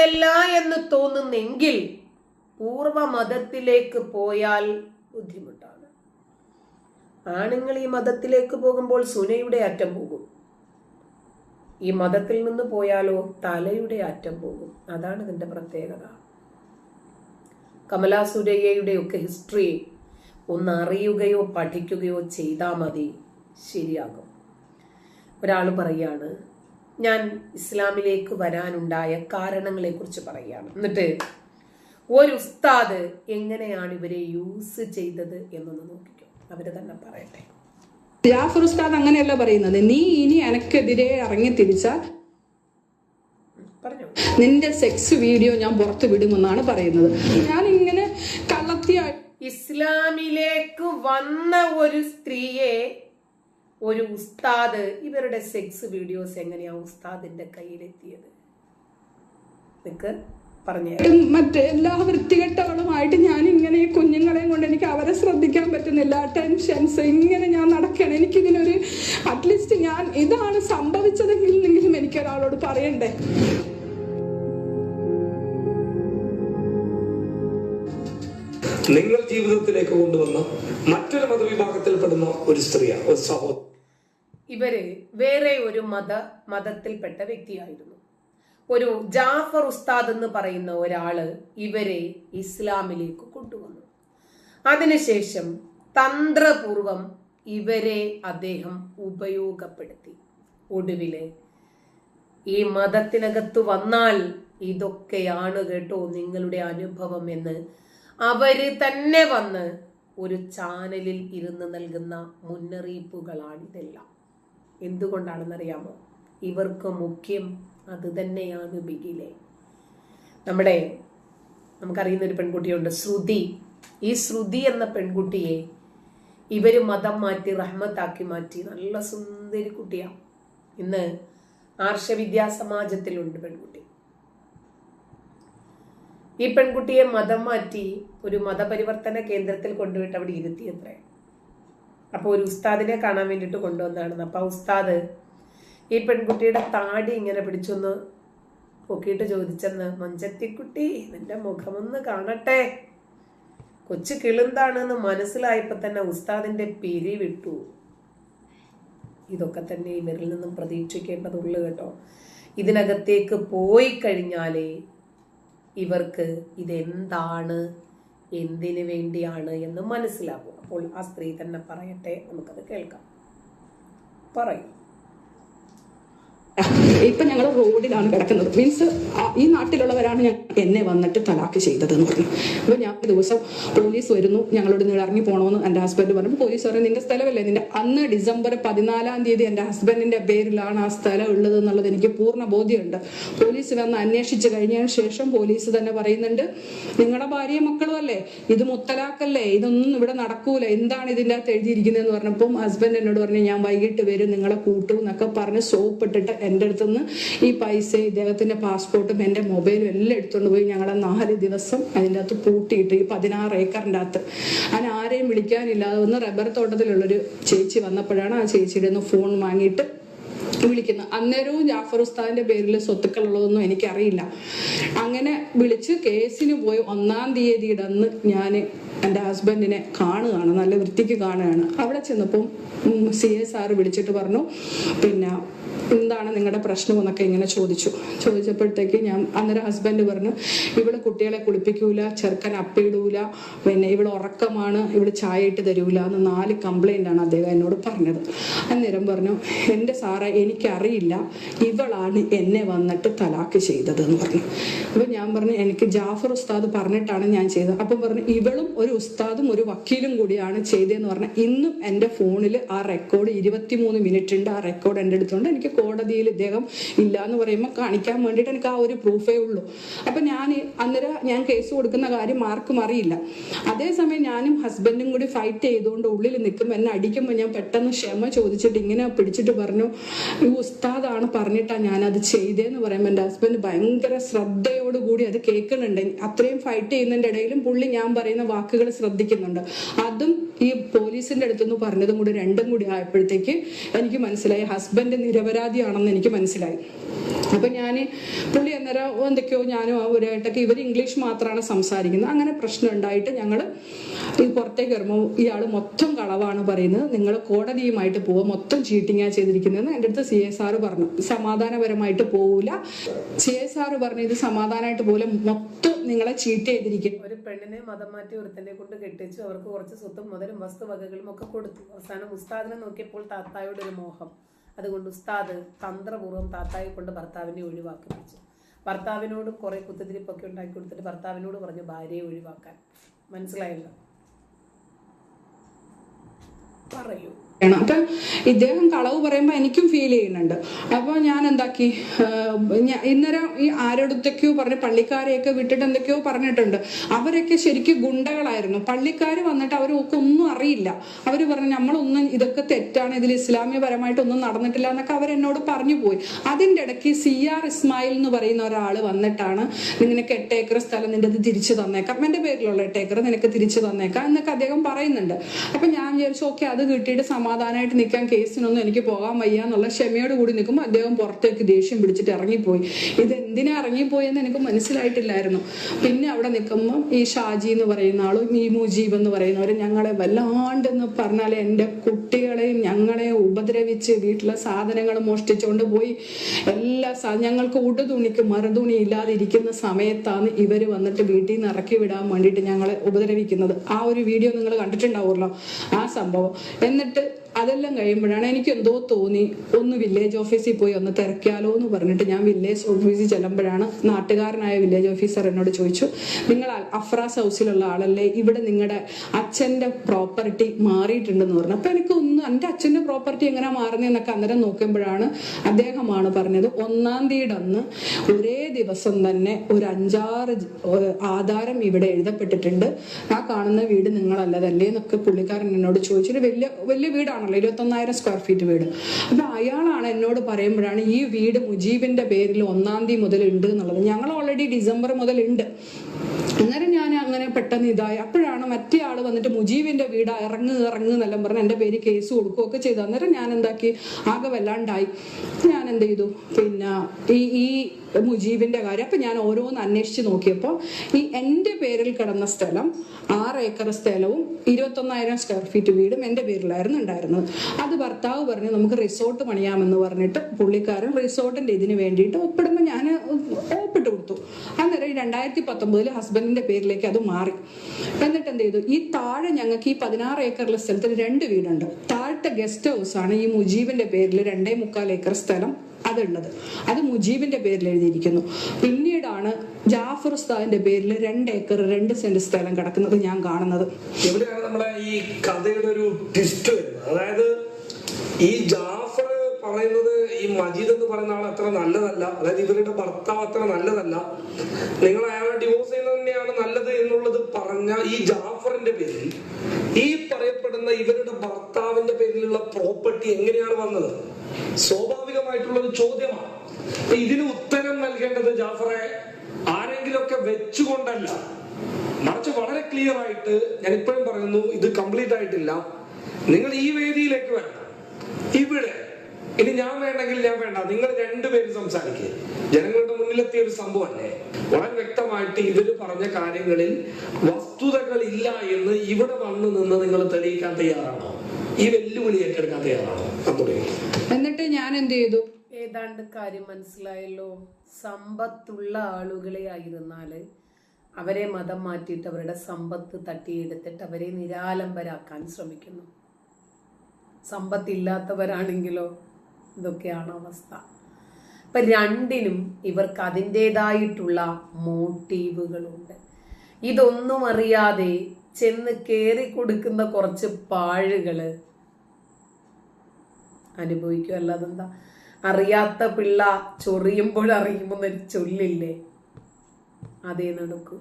അല്ല എന്ന് തോന്നുന്നെങ്കിൽ പൂർവ മതത്തിലേക്ക് പോയാൽ ബുദ്ധിമുട്ടാണ്. ആണുങ്ങൾ ഈ മതത്തിലേക്ക് പോകുമ്പോൾ സുനയുടെ അറ്റം പോകും. ഈ മതത്തിൽ നിന്ന് പോയാലോ തലയുടെ അറ്റം പോകും. അതാണ് ഇതിന്റെ പ്രത്യേകത. കമലാ സുരയ്യയുടെ ഒക്കെ ഹിസ്റ്ററി ഒന്ന് അറിയുകയോ പഠിക്കുകയോ ചെയ്താൽ മതി. ശരിയാകും. ഒരാൾ പറയാണ് ഞാൻ ഇസ്ലാമിലേക്ക് വരാനുണ്ടായ കാരണങ്ങളെക്കുറിച്ച് പറയുകയാണ്. എന്നിട്ട് ഒരു ഉസ്താദ് എങ്ങനെയാണ് ഇവരെ യൂസ് ചെയ്തത് എന്നൊന്ന് നോക്കിക്കോ. അവർ തന്നെ പറയട്ടെ. ജാഫർ ഉസ്താദ് അങ്ങനെയല്ല പറയുന്നത്. നീ ഇനി എനക്കെതിരെ ഇറങ്ങി തിരിച്ചാൽ പറഞ്ഞു. നിന്റെ സെക്സ് വീഡിയോ ഞാൻ പുറത്തു വിടുമെന്നാണ് പറയുന്നത്. ഞാൻ ഇങ്ങനെ കള്ളത്തിയായി ഇസ്ലാമിലേക്ക് വന്ന ഒരു സ്ത്രീയെ ഒരു ഉസ്താദ് ഇവരുടെ സെക്സ് വീഡിയോസ് എങ്ങനെയാ ഉസ്താദിന്റെ കയ്യിലെത്തിയത്? നിങ്ങൾക്ക് പറഞ്ഞു. മറ്റേ എല്ലാ വൃത്തികെട്ടകളുമായിട്ട് ഞാൻ ഇങ്ങനെ ഈ കുഞ്ഞുങ്ങളെയും കൊണ്ട് എനിക്ക് അവരെ ശ്രദ്ധിക്കാൻ പറ്റുന്നില്ല. ടെൻഷൻസ് ഇങ്ങനെ ഞാൻ നടക്കണം എനിക്കിതിനൊരു അറ്റ്ലീസ്റ്റ് ഞാൻ ഇതാണ് സംഭവിച്ചതെങ്കിലും എനിക്ക് ഒരാളോട് പറയണ്ടേ? നിങ്ങൾ ജീവിതത്തിലേക്ക് കൊണ്ടുവന്ന മറ്റൊരു മതവിഭാഗത്തിൽപ്പെടുന്ന ഒരു സ്ത്രീയാണ് ഒരു സഹോദരി. ഇവർ വേറെ ഒരു മത മതത്തിൽപ്പെട്ട വ്യക്തിയായിരുന്നു. ഒരു ജാഫർ ഉസ്താദ് എന്ന് പറയുന്ന ഒരാൾ ഇവരെ ഇസ്ലാമിലേക്ക് കൊണ്ടുവന്നു. അതിനുശേഷം തന്ത്രപൂർവം ഇവരെ അദ്ദേഹം ഉപയോഗപ്പെടുത്തി. ഒടുവിൽ ഈ മതത്തിനകത്ത് വന്നാൽ ഇതൊക്കെയാണ് കേട്ടോ നിങ്ങളുടെ അനുഭവം എന്ന് അവർ തന്നെ വന്ന് ഒരു ചാനലിൽ ഇരുന്ന് നൽകുന്ന മുന്നറിയിപ്പുകളാണിതെല്ലാം. എന്തുകൊണ്ടാണെന്നറിയാമോ? ഇവർക്ക് മുഖ്യം അത് തന്നെയാണ് ബിഗിലെ. നമ്മുടെ നമുക്കറിയുന്ന ഒരു പെൺകുട്ടിയുണ്ട് ശ്രുതി. ഈ ശ്രുതി എന്ന പെൺകുട്ടിയെ ഇവർ മതം മാറ്റി റഹ്മത്താക്കി മാറ്റി. നല്ല സുന്ദരി കുട്ടിയാണ് ഇന്ന് ആർഷവിദ്യാ സമാജത്തിലുണ്ട് പെൺകുട്ടി. ഈ പെൺകുട്ടിയെ മതം മാറ്റി ഒരു മതപരിവർത്തന കേന്ദ്രത്തിൽ കൊണ്ടുപോയിട്ട് അവിടെ ഇരുത്തിയത്രേ അപ്പോൾ ഒരു ഉസ്താദിനെ കാണാൻ വേണ്ടിയിട്ട് കൊണ്ടുവന്നാണ് അപ്പോൾ ആ ഉസ്താദ് ഈ പെൺകുട്ടിയുടെ താടി ഇങ്ങനെ പിടിച്ചൊന്ന് പൊക്കിയിട്ട് ചോദിച്ചെന്ന് മഞ്ചത്തിക്കുട്ടി നിന്റെ മുഖമൊന്ന് കാണട്ടെ. കൊച്ചു കിളുന്താണെന്ന് മനസ്സിലായപ്പോൾ തന്നെ ഉസ്താദിന്റെ പിരി വിട്ടു. ഇതൊക്കെ തന്നെ ഇവരിൽ നിന്നും പ്രതീക്ഷിക്കേണ്ടതുള്ളു കേട്ടോ. ഇതിനകത്തേക്ക് പോയി കഴിഞ്ഞാലേ ഇവർക്ക് ഇതെന്താണ് എന്തിനു വേണ്ടിയാണ് എന്ന് മനസ്സിലാകും. അപ്പോൾ ആ സ്ത്രീ തന്നെ പറയട്ടെ നമുക്കത് കേൾക്കാം. പറയും. ഇപ്പൊ ഞങ്ങൾ റോഡിലാണ് കിടക്കുന്നത്. മീൻസ് ഈ നാട്ടിലുള്ളവരാണ് ഞാൻ എന്നെ വന്നിട്ട് തലാക്ക് ചെയ്തത് എന്ന് പറഞ്ഞു. അപ്പൊ ഞാൻ ദിവസം പോലീസ് വരുന്നു ഞങ്ങളോട് നിങ്ങൾ ഇറങ്ങി പോകണമെന്ന് എന്റെ ഹസ്ബൻഡ് പറഞ്ഞു. പോലീസ് പറഞ്ഞു നിന്റെ സ്ഥലമല്ലേ? നിന്റെ അന്ന് ഡിസംബർ പതിനാലാം തീയതി എന്റെ ഹസ്ബൻഡിന്റെ പേരിലാണ് ആ സ്ഥലം ഉള്ളത് എന്നുള്ളത് എനിക്ക് പൂർണ ബോധ്യമുണ്ട്. പോലീസ് വന്ന് അന്വേഷിച്ച് കഴിഞ്ഞതിന് ശേഷം പോലീസ് തന്നെ പറയുന്നുണ്ട് നിങ്ങളുടെ ഭാര്യയും മക്കളും അല്ലേ? ഇത് മുത്തലാക്കല്ലേ ഇതൊന്നും ഇവിടെ നടക്കൂല. എന്താണ് ഇതിന്റെ അകത്ത് എഴുതിയിരിക്കുന്നതെന്ന് പറഞ്ഞപ്പം ഹസ്ബൻഡ് എന്നോട് പറഞ്ഞു ഞാൻ വൈകിട്ട് വരും നിങ്ങളെ കൂട്ടും എന്നൊക്കെ പറഞ്ഞ് സോപ്പ് ഇട്ടിട്ട് എന്റെ അടുത്ത് നിന്ന് ഈ പൈസ ഇദ്ദേഹത്തിന്റെ പാസ്പോർട്ടും എന്റെ മൊബൈലും എല്ലാം എടുത്തുകൊണ്ട് പോയി ഞങ്ങളെ നാല് ദിവസം അതിന്റെ അകത്ത് പൂട്ടിയിട്ട് ഈ പതിനാറ് ഏക്കറിന്റെ അകത്ത് അതിന് ആരെയും വിളിക്കാനില്ലാതെ ഒന്ന് റബ്ബർ തോട്ടത്തിലുള്ളൊരു ചേച്ചി വന്നപ്പോഴാണ് ആ ചേച്ചിയുടെ ഒന്ന് ഫോൺ വാങ്ങിയിട്ട് വിളിക്കുന്നത്. അന്നേരവും ജാഫർ ഉസ്താദിന്റെ പേരിൽ സ്വത്തുക്കൾ ഉള്ളതൊന്നും എനിക്കറിയില്ല. അങ്ങനെ വിളിച്ച് കേസിന് പോയി ഒന്നാം തീയതിയുടെ അന്ന് ഞാൻ എന്റെ ഹസ്ബൻഡിനെ കാണുകയാണ് നല്ല വൃത്തിക്ക് കാണുകയാണ്. അവിടെ ചെന്നപ്പം സി എസ് ആർ വിളിച്ചിട്ട് പറഞ്ഞു പിന്നെ എന്താണ് നിങ്ങളുടെ പ്രശ്നം എന്നൊക്കെ ഇങ്ങനെ ചോദിച്ചു. ചോദിച്ചപ്പോഴത്തേക്ക് ഞാൻ അന്നേരം ഹസ്ബൻഡ് പറഞ്ഞു ഇവൾ കുട്ടികളെ കുളിപ്പിക്കൂല ചെറുക്കൻ അപ്പിടൂല പിന്നെ ഇവൾ ഉറക്കമാണ് ഇവൾ ചായ ഇട്ട് തരൂല എന്ന് നാല് കംപ്ലൈന്റ് ആണ് അദ്ദേഹം എന്നോട് പറഞ്ഞത്. അന്നേരം പറഞ്ഞു എന്റെ സാറേ എനിക്കറിയില്ല ഇവളാണ് എന്നെ വന്നിട്ട് തലാക്ക് ചെയ്തത് എന്ന് പറഞ്ഞു. അപ്പൊ ഞാൻ പറഞ്ഞു എനിക്ക് ജാഫർ ഉസ്താദ് പറഞ്ഞിട്ടാണ് ഞാൻ ചെയ്തത്. അപ്പം പറഞ്ഞു ഇവളും ഒരു ഉസ്താദും ഒരു വക്കീലും കൂടിയാണ് ചെയ്തതെന്ന് പറഞ്ഞാൽ ഇന്നും എന്റെ ഫോണിൽ ആ റെക്കോർഡ് ഇരുപത്തിമൂന്ന് മിനിറ്റ് ഉണ്ട് ആ റെക്കോർഡ് എന്റെ അടുത്തുണ്ട് എനിക്ക് കോടതിയിൽ ഇദ്ദേഹം ഇല്ല എന്ന് പറയുമ്പോൾ കാണിക്കാൻ വേണ്ടിയിട്ട് എനിക്ക് ആ ഒരു പ്രൂഫേ ഉള്ളൂ. അപ്പൊ ഞാൻ അന്നേരം ഞാൻ കേസ് കൊടുക്കുന്ന കാര്യം ആർക്കും അറിയില്ല. അതേസമയം ഞാനും ഹസ്ബൻഡും കൂടി ഫൈറ്റ് ചെയ്തുകൊണ്ട് ഉള്ളിൽ നിൽക്കുമ്പോൾ എന്നെ അടിക്കുമ്പോൾ ഞാൻ പെട്ടെന്ന് ക്ഷമ ചോദിച്ചിട്ട് ഇങ്ങനെ പിടിച്ചിട്ട് പറഞ്ഞു ഈ ഉസ്താദാണ് പറഞ്ഞിട്ടാണ് ഞാനത് ചെയ്തതെന്ന് പറയുമ്പോൾ എന്റെ ഹസ്ബൻഡ് ഭയങ്കര ശ്രദ്ധയോടുകൂടി അത് കേൾക്കുന്നുണ്ട്. അത്രയും ഫൈറ്റ് ചെയ്യുന്നതിന്റെ ഇടയിലും പുള്ളി ഞാൻ പറയുന്ന വാക്കുകൾ ശ്രദ്ധിക്കുന്നുണ്ട്. അതും ഈ പോലീസിന്റെ അടുത്തുനിന്ന് പറഞ്ഞതും കൂടി രണ്ടും കൂടി ആയപ്പോഴത്തേക്ക് എനിക്ക് മനസ്സിലായി. ഹസ്ബൻഡ് നിരപരാധി നിരപരാധിയാണെന്ന് എനിക്ക് മനസ്സിലായി. അപ്പൊ ഞാൻ പുള്ളി അന്നേരം എന്തൊക്കെയോ ഞാനും ആ അവരായിട്ടൊക്കെ ഇവർ ഇംഗ്ലീഷ് മാത്രമാണ് സംസാരിക്കുന്നത്. അങ്ങനെ പ്രശ്നം ഉണ്ടായിട്ട് ഞങ്ങൾ ഈ പുറത്തേക്ക് വരുമ്പോൾ ഇയാൾ മൊത്തം കളവാണ് പറയുന്നത്. നിങ്ങൾ കോടതിയുമായിട്ട് പോവുക. മൊത്തം ചീറ്റിങ്ങാണ് ചെയ്തിരിക്കുന്നതെന്ന് എന്റെ അടുത്ത് സി എസ് ആർ പറഞ്ഞു. സമാധാനപരമായിട്ട് പോവില്ല സി എസ് ആർ പറഞ്ഞു ഇത് സമാധാനമായിട്ട് പോലെ മൊത്തം നിങ്ങളെ ചീറ്റ് ചെയ്തിരിക്കും. ഒരു പെണ്ണിനെ മതം മാറ്റി ഒരുത്തനെ കൊണ്ട് കെട്ടിച്ചു അവർക്ക് കുറച്ച് സ്വത്തും മുതലും വസ്തുവകകളും ഒക്കെ കൊടുത്തു. അവസാനം ഉസ്താദിനെ നോക്കിയപ്പോൾ താത്തായുടെ ഒരു മോഹം. അതുകൊണ്ട് ഉസ്താദ് തന്ത്രപൂർവം താത്തായെ കൊണ്ട് ഭർത്താവിനെ ഒഴിവാക്കിപ്പിച്ചു ഭർത്താവിനോട് കുറെ കുത്തിരിപ്പൊക്കെ ഉണ്ടാക്കി കൊടുത്തിട്ട് ഭർത്താവിനോട് പറഞ്ഞു ഭാര്യയെ ഒഴിവാക്കാൻ. മനസ്സിലായല്ലോ? പറയൂ. ആണ്. അപ്പൊ ഇദ്ദേഹം കളവ് പറയുമ്പോൾ എനിക്കും ഫീൽ ചെയ്യുന്നുണ്ട്. അപ്പോൾ ഞാൻ എന്താക്കി? ഇന്നലെ ഈ ആരോടത്തൊക്കെയോ പറഞ്ഞ് പള്ളിക്കാരെയൊക്കെ വിട്ടിട്ട് എന്തൊക്കെയോ പറഞ്ഞിട്ടുണ്ട്. അവരൊക്കെ ശരിക്കും ഗുണ്ടകളായിരുന്നു. പള്ളിക്കാർ വന്നിട്ട് അവരൊക്കെ ഒന്നും അറിയില്ല. അവർ പറഞ്ഞു നമ്മളൊന്നും ഇതൊക്കെ തെറ്റാണ്. ഇതിൽ ഇസ്ലാമികപരമായിട്ടൊന്നും നടന്നിട്ടില്ല എന്നൊക്കെ അവരെന്നോട് പറഞ്ഞു പോയി. അതിന്റെ ഇടയ്ക്ക് സി ആർ ഇസ്മായിൽ എന്ന് പറയുന്ന ഒരാൾ വന്നിട്ടാണ് നിനക്ക് എട്ട് ഏക്കർ സ്ഥലം നിന്റെ അത് തിരിച്ചു തന്നേക്കാം. എന്റെ പേരിലുള്ള എട്ട് ഏക്കർ നിനക്ക് തിരിച്ചു തന്നേക്കാം എന്നൊക്കെ അദ്ദേഹം പറയുന്നുണ്ട്. അപ്പൊ ഞാൻ വിചാരിച്ചു ഓക്കെ അത് കിട്ടിയിട്ട് സമാധാനമായിട്ട് നിൽക്കാൻ കേസിനൊന്നും എനിക്ക് പോകാൻ വയ്യ എന്നുള്ള ക്ഷമയോട് കൂടി നിൽക്കുമ്പോൾ അദ്ദേഹം പുറത്തേക്ക് ദേഷ്യം പിടിച്ചിട്ട് ഇറങ്ങിപ്പോയി. ഇത് എന്തിനാ ഇറങ്ങിപ്പോയെന്ന് എനിക്ക് മനസ്സിലായിട്ടില്ലായിരുന്നു. പിന്നെ അവിടെ നിൽക്കുമ്പോൾ ഈ ഷാജി എന്ന് പറയുന്ന ആളും ഈ മുജീബ് എന്ന് പറയുന്നവരും ഞങ്ങളെ വല്ലാണ്ടെന്ന് പറഞ്ഞാൽ എന്റെ കുട്ടികളെയും ഞങ്ങളെയും ഉപദ്രവിച്ച് വീട്ടിലെ സാധനങ്ങൾ മോഷ്ടിച്ചുകൊണ്ട് പോയി. എല്ലാ ഞങ്ങൾക്ക് ഉടുതുണിക്ക് മറുതുണി ഇല്ലാതെ ഇരിക്കുന്ന സമയത്താണ് ഇവർ വന്നിട്ട് വീട്ടിൽ നിന്ന് ഇറക്കി വിടാൻ വേണ്ടിയിട്ട് ഞങ്ങളെ ഉപദ്രവിക്കുന്നത്. ആ ഒരു വീഡിയോ നിങ്ങൾ കണ്ടിട്ടുണ്ടാവുമല്ലോ. ആ സംഭവം. എന്നിട്ട് അതെല്ലാം കഴിയുമ്പോഴാണ് എനിക്ക് എന്തോ തോന്നി. ഒന്ന് വില്ലേജ് ഓഫീസിൽ പോയി ഒന്ന് തിരക്കിയാലോ എന്ന് പറഞ്ഞിട്ട് ഞാൻ വില്ലേജ് ഓഫീസിൽ ചെല്ലുമ്പോഴാണ് നാട്ടുകാരനായ വില്ലേജ് ഓഫീസർ എന്നോട് ചോദിച്ചു നിങ്ങൾ അഫ്രാസ് ഹൗസിലുള്ള ആളല്ലേ? ഇവിടെ നിങ്ങളുടെ അച്ഛന്റെ പ്രോപ്പർട്ടി മാറിയിട്ടുണ്ടെന്ന് പറഞ്ഞു. അപ്പോൾ എനിക്ക് ഒന്ന് എന്റെ അച്ഛന്റെ പ്രോപ്പർട്ടി എങ്ങനെ മാറുന്നതെന്നൊക്കെ അന്നേരം നോക്കുമ്പോഴാണ് അദ്ദേഹമാണ് പറഞ്ഞത് ഒന്നാം തീയതി അന്ന് ഒരേ ദിവസം തന്നെ ഒരു അഞ്ചാറ് ആധാരം ഇവിടെ എഴുതപ്പെട്ടിട്ടുണ്ട്. ആ കാണുന്ന വീട് നിങ്ങളല്ലതല്ലേ? എന്നൊക്കെ പുള്ളിക്കാരൻ എന്നോട് ചോദിച്ചിട്ട് വലിയ വലിയ വീടാണല്ലോ ഇരുപത്തൊന്നായിരം സ്ക്വയർ ഫീറ്റ് വീട്. അപ്പൊ അയാളാണ് എന്നോട് പറയുമ്പോഴാണ് ഈ വീട് മുജീബിന്റെ പേരിൽ ഒന്നാം തീയതി മുതൽ ഉണ്ട് എന്നുള്ളത്. ഞങ്ങൾ ഓൾറെഡി ഡിസംബർ മുതൽ ഉണ്ട്. അന്നേരം ഞാൻ അങ്ങനെ പെട്ടെന്ന് ഇതായി. അപ്പോഴാണ് മറ്റേ ആൾ വന്നിട്ട് മുജീബിന്റെ വീട് ഇറങ്ങ് ഇറങ്ങ് എന്നെല്ലാം പറഞ്ഞ് എന്റെ പേര് കേസ് കൊടുക്കുകയൊക്കെ ചെയ്തു. അന്നേരം ഞാൻ എന്താക്കി ആകെ വല്ലാണ്ടായി. ഞാൻ എന്ത് ചെയ്തു? പിന്നെ ഈ ഈ മുജീബിന്റെ കാര്യം അപ്പൊ ഞാൻ ഓരോന്ന് അന്വേഷിച്ച് നോക്കിയപ്പോൾ ഈ എന്റെ പേരിൽ കിടന്ന സ്ഥലം ആറ് ഏക്കർ സ്ഥലവും ഇരുപത്തൊന്നായിരം സ്ക്വയർ ഫീറ്റ് വീടും എന്റെ പേരിലായിരുന്നു ഉണ്ടായിരുന്നത്. അത് ഭർത്താവ് പറഞ്ഞു നമുക്ക് റിസോർട്ട് പണിയാമെന്ന് പറഞ്ഞിട്ട് പുള്ളിക്കാരൻ റിസോർട്ടിന്റെ ഇതിന് വേണ്ടിയിട്ട് ഒപ്പിടുമ്പോൾ ഞാൻ ഒപ്പിട്ട് കൊടുത്തു. അന്നേരം രണ്ടായിരത്തി പത്തൊമ്പതിൽ ഹസ്ബൻഡിന്റെ പേരിലേക്ക് അത് മാറി. എന്നിട്ട് എന്ത് ചെയ്തു ഈ താഴെ ഞങ്ങൾക്ക് ഈ പതിനാറ് ഏക്കറിലെ സ്ഥലത്തിൽ രണ്ട് വീടുണ്ട്. താഴത്തെ ഗസ്റ്റ് ഹൗസ് ആണ് ഈ മുജീബിന്റെ പേരിൽ രണ്ടേ മുക്കാൽ ഏക്കർ സ്ഥലം അതുള്ളത്. അത് മുജീബിന്റെ പേരിൽ എഴുതിയിരിക്കുന്നു. പിന്നീടാണ് ജാഫർ ഉസ്താദിന്റെ പേരിൽ രണ്ട് ഏക്കർ രണ്ട് സെന്റ് സ്ഥലം കിടക്കുന്നത് ഞാൻ കാണുന്നത്. എവിടെയാണ് നമ്മളെ ഈ കഥയുടെ ഒരു ട്വിസ്റ്റ് അതായത് ഈ ജാഫർ പറയുന്നത് ഈ മജീദ് എന്ന് പറയുന്ന ആൾ അത്ര നല്ലതല്ല. അതായത് ഇവരുടെ ഭർത്താവ് അത്ര നല്ലതല്ല. നിങ്ങൾ അയാളെ ഡിവോഴ്സ് ചെയ്യുന്നത് തന്നെയാണ് നല്ലത് എന്നുള്ളത് പറഞ്ഞ ഈ ജാഫറിന്റെ പേരിൽ ഈ പറയപ്പെടുന്ന ഇവരുടെ ഭർത്താവിന്റെ പേരിലുള്ള പ്രോപ്പർട്ടി എങ്ങനെയാണ് വന്നത്? സ്വാഭാവികമായിട്ടുള്ള ഒരു ചോദ്യമാണ് ഇതിന് ഉത്തരം നൽകേണ്ടത് ജാഫറെ ആരെങ്കിലുമൊക്കെ വെച്ചുകൊണ്ടല്ല. മറിച്ച് വളരെ ക്ലിയർ ആയിട്ട് ഞാൻ ഇപ്പോഴും പറയുന്നു ഇത് കംപ്ലീറ്റ് ആയിട്ടില്ല. നിങ്ങൾ ഈ വേദിയിലേക്ക് വരണം. ഇനി ഞാൻ വേണ്ടെങ്കിൽ ഞാൻ വേണ്ട. നിങ്ങൾ രണ്ടുപേരും സംസാരിക്കുക ജനങ്ങളുടെ മുന്നിലെത്തിയ ഒരു സംഭവമല്ലേ? വളരെ വ്യക്തമായിട്ട് ഇവർ പറഞ്ഞ കാര്യങ്ങളിൽ വസ്തുതകൾ ഇല്ല എന്ന് ഇവിടെ വന്നു നിന്ന് നിങ്ങൾ തെളിയിക്കാൻ തയ്യാറാണോ? ഈ വെല്ലുവിളി ഏറ്റെടുക്കാൻ തയ്യാറാണോ? എന്നിട്ട് ഞാൻ എന്ത് ചെയ്തു? ഏതാണ്ട് കാര്യം മനസ്സിലായല്ലോ. സമ്പത്തുള്ള ആളുകളെ ആയിരുന്നാൽ അവരെ മതം മാറ്റിയിട്ട് അവരുടെ സമ്പത്ത് തട്ടിയെടുത്തിട്ട് അവരെ നിരാലംബരാക്കാൻ ശ്രമിക്കുന്നു. സമ്പത്തില്ലാത്തവരാണെങ്കിലോ ഇതൊക്കെയാണ് അവസ്ഥ. ഇപ്പൊ രണ്ടിനും ഇവർക്ക് അതിന്റെതായിട്ടുള്ള മോട്ടീവുകളുണ്ട്. ഇതൊന്നും അറിയാതെ ചെന്ന് കയറി കൊടുക്കുന്ന കുറച്ച് പാഴുകൾ അനുഭവിക്കും അല്ലാതെന്താ? അറിയാത്ത പിള്ള ചൊറിയുമ്പോൾ അറിയുമെന്നൊരു ചൊല്ലില്ലേ? അതേ നടക്കൂ.